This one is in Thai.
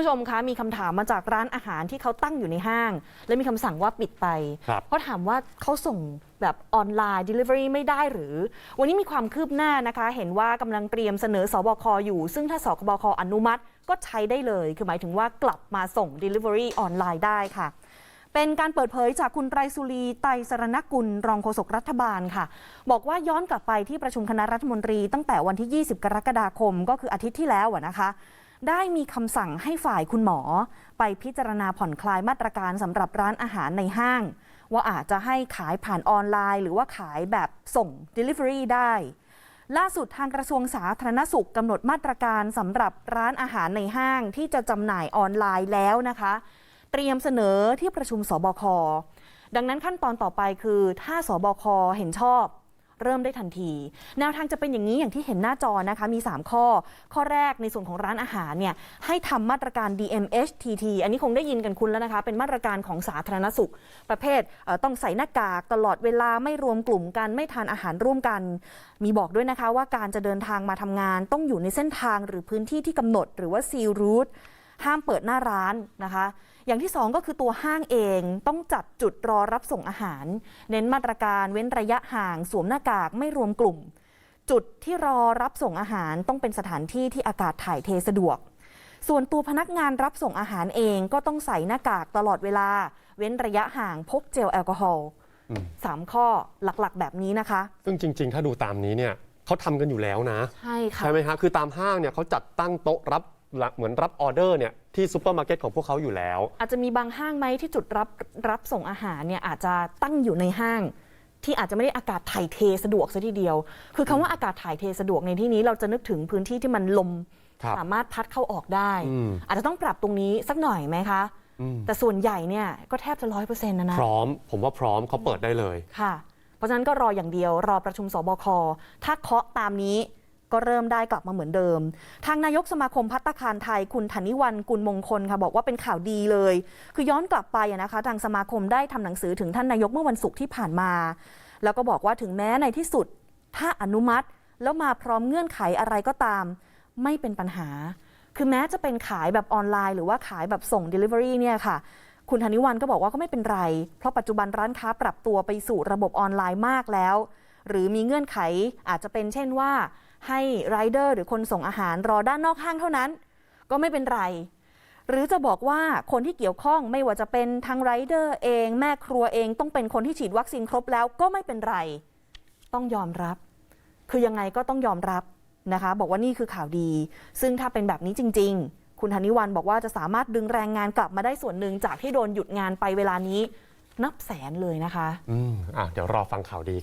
ผู้ชมคะมีคำถามมาจากร้านอาหารที่เขาตั้งอยู่ในห้าง และมีคำสั่งว่าปิดไปครับเพราะถามว่าเขาส่งแบบออนไลน์ Delivery ไม่ได้หรือ วันนี้มีความคืบหน้านะคะ เห็นว่ากำลังเตรียมเสนอสบคอยู่ ซึ่งถ้าสบคอนุมัติก็ใช้ได้เลย คือหมายถึงว่ากลับมาส่ง Delivery ออนไลน์ได้ค่ะเป็นการเปิดเผยจากคุณไตรสุรีไตรสรณกุล รองโฆษกรัฐบาลค่ะ บอกว่าย้อนกลับไปที่ประชุมคณะรัฐมนตรีตั้งแต่วันที่ 20 กรกฎาคม ก็คืออาทิตย์ที่แล้วอะนะคะ ได้มีคำสั่งให้ฝ่ายคุณหมอ ไปพิจารณาผ่อนคลายมาตรการสำหรับร้านอาหารในห้าง ว่าอาจจะให้ขายผ่านออนไลน์ หรือว่าขายแบบส่ง Delivery ได้ ล่าสุดทางกระทรวงสาธารณสุขกำหนดมาตรการสำหรับร้านอาหารในห้างที่จะจำหน่ายออนไลน์แล้วนะคะ เตรียมเสนอที่ประชุมสบคดังนั้นขั้นตอนต่อไปคือ ถ้าสบคเห็นชอบ เริ่มได้ทันที แนวทางจะเป็นอย่างนี้อย่างที่เห็นหน้าจอนะคะมี 3 ข้อ ข้อแรกในส่วนของร้านอาหารเนี่ยให้ทำมาตรการ DMHTT อันนี้คงได้ยินกันคุณแล้วนะคะ เป็นมาตรการของสาธารณสุข ประเภทเต้องใส่หน้ากากตลอดเวลาไม่รวมกลุ่มกันไม่ทานอาหารร่วมกัน มีบอกด้วยนะคะว่าการจะเดินทางมาทำงาน ต้องอยู่ในเส้นทางหรือพื้นที่ที่กำหนด หรือว่า seal route ห้ามเปิดหน้าร้านนะคะ อย่างที่สองก็คือตัวห้างเองต้องจัดจุดรอรับส่งอาหาร เน้นมาตรการเว้นระยะห่างสวมหน้ากากไม่รวมกลุ่ม จุดที่รอรับส่งอาหารต้องเป็นสถานที่ที่อากาศถ่ายเทสะดวก ส่วนตัวพนักงานรับส่งอาหารเองก็ต้องใส่หน้ากากตลอดเวลา เว้นระยะห่างพกเจลแอลกอฮอล์อืมสามข้อหลักๆ แบบนี้นะคะ ซึ่งจริง ๆ ถ้าดูตามนี้เนี่ยเขาทำกันอยู่แล้วนะ ใช่ค่ะ ใช่ไหมฮะคือตามห้างเนี่ยเขาจัดตั้งโต๊ะรับ เหมือนรับออเดอร์เนี่ยที่ซูเปอร์มาร์เก็ตของพวกเขาอยู่แล้ว อาจจะมีบางห้างไหมที่จุดรับรับส่งอาหารเนี่ยอาจจะตั้งอยู่ในห้าง ที่อาจจะไม่ได้อากาศถ่ายเทสะดวกซะทีเดียว คือคำว่าอากาศถ่ายเทสะดวกในที่นี้เราจะนึกถึงพื้นที่ที่มันลมครับสามารถพัดเข้าออกได้อืมอาจจะต้องปรับตรงนี้สักหน่อยไหมคะอืมแต่ส่วนใหญ่เนี่ยก็แทบจะร้อยเปอร์เซ็นต์นะนะ พร้อม ผมว่าพร้อมเขาเปิดได้เลย ค่ะ เพราะฉะนั้นก็รออย่างเดียว รอประชุมสบค ถ้าเคาะตามนี้ ก็เริ่มได้กลับมาเหมือนเดิม ทางนายกสมาคมพัตตาคารไทยคุณธนิวันกุลมงคลค่ะบอกว่าเป็นข่าวดีเลย คือย้อนกลับไปนะคะ ทางสมาคมได้ทำหนังสือถึงท่านนายกเมื่อวันศุกร์ที่ผ่านมา แล้วก็บอกว่าถึงแม้ในที่สุด ถ้าอนุมัติ แล้วมาพร้อมเงื่อนไขอะไรก็ตาม ไม่เป็นปัญหา คือแม้จะเป็นขายแบบออนไลน์ หรือว่าขายแบบส่ง Delivery เนี่ยค่ะคุณธนิวันก็บอกว่าก็ไม่เป็นไร เพราะปัจจุบันร้านค้าปรับตัวไปสู่ระบบออนไลน์มากแล้ว หรือมีเงื่อนไขอาจจะเป็นเช่นว่า ให้ไรเดอร์หรือคนส่งอาหารรอด้านนอกห้างเท่านั้น ก็ไม่เป็นไร หรือจะบอกว่าคนที่เกี่ยวข้องไม่ว่าจะเป็นทางไรเดอร์เองแม่ครัวเองต้องเป็นคนที่ฉีดวัคซีนครบแล้วก็ไม่เป็นไร ต้องยอมรับ คือยังไงก็ต้องยอมรับนะคะ บอกว่านี่คือข่าวดี ซึ่งถ้าเป็นแบบนี้จริง ๆ คุณธนิวันบอกว่าจะสามารถดึงแรงงานกลับมาได้ส่วนหนึ่งจากที่โดนหยุดงานไปเวลานี้นับแสนเลยนะคะ อืมอะเดี๋ยวรอฟังข่าวดีกัน